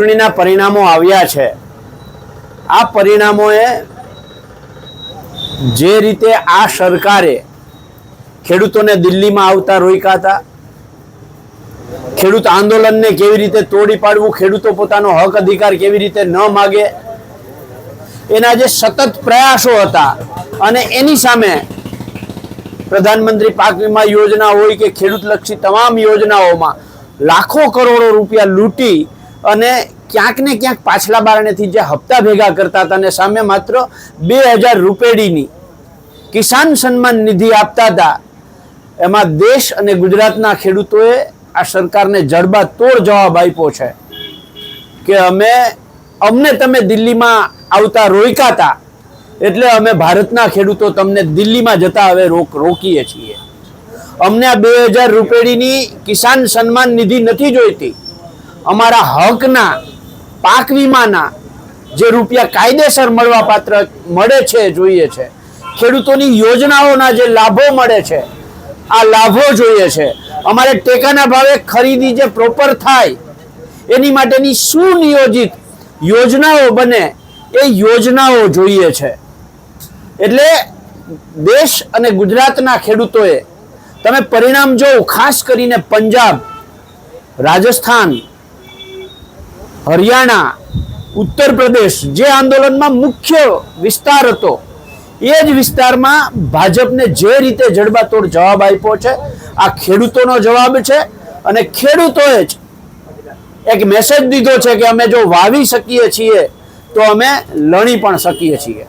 ચૂંટણીના પરિણામો આવ્યા છે. આ પરિણામોએ જે રીતે આ સરકારે ખેડૂતોને દિલ્હીમાં આવતા રોક્યા હતા, ખેડૂત આંદોલનને કેવી રીતે તોડી પાડવું, ખેડૂતો પોતાનો હક અધિકાર કેવી રીતે ન માગે, એના જે સતત પ્રયાસો હતા અને એની સામે પ્રધાનમંત્રી પાક વીમા યોજના હોય કે ખેડૂતલક્ષી તમામ યોજનાઓમાં લાખો કરોડો રૂપિયા લૂંટી અને ક્યાંક ને ક્યાંક પાછલા બારણેથી જે હપ્તા ભેગા કરતા હતા અને સામે માત્ર બે હજાર રૂપેડીની કિસાન સન્માન નિધિ આપતા હતા, એમાં દેશ અને ગુજરાતના ખેડૂતોએ આ સરકારને જડબા તોડ જવાબ આપ્યો છે કે અમે, અમને તમે દિલ્હીમાં આવતા રોકાતા એટલે અમે ભારતના ખેડૂતો તમને દિલ્હીમાં જતા હવે રોક, રોકીએ છીએ. અમને આ બે હજાર રૂપિયાની કિસાન સન્માન નિધિ નથી જોઈતી. અમારા હકના, પાક વીમાના જે રૂપિયા કાયદેસર મળવા પાત્ર મળે છે, જોઈએ છે. ખેડૂતોની યોજનાઓના જે લાભો મળે છે, આ લાભો જોઈએ છે. અમારે ટેકાના ભાવે ખરીદી જે પ્રોપર થાય, એની માટેની સુનિયોજિત યોજનાઓ બને, એ યોજનાઓ જોઈએ છે. એટલે દેશ અને ગુજરાતના ખેડૂતોએ તમે પરિણામ જોઉં ખાસ કરીને પંજાબ, રાજસ્થાન હરિયાણા, ઉત્તર પ્રદેશ જે આંદોલનમાં મુખ્ય વિસ્તાર હતો, એ જ વિસ્તારમાં ભાજપને જે રીતે જડબાતોડ જવાબ આપ્યો છે, આ ખેડૂતોનો જવાબ છે અને ખેડૂતોએ જ એક મેસેજ દીધો છે કે અમે જો વાવી શકીએ છીએ, તો અમે લણી પણ શકીએ છીએ.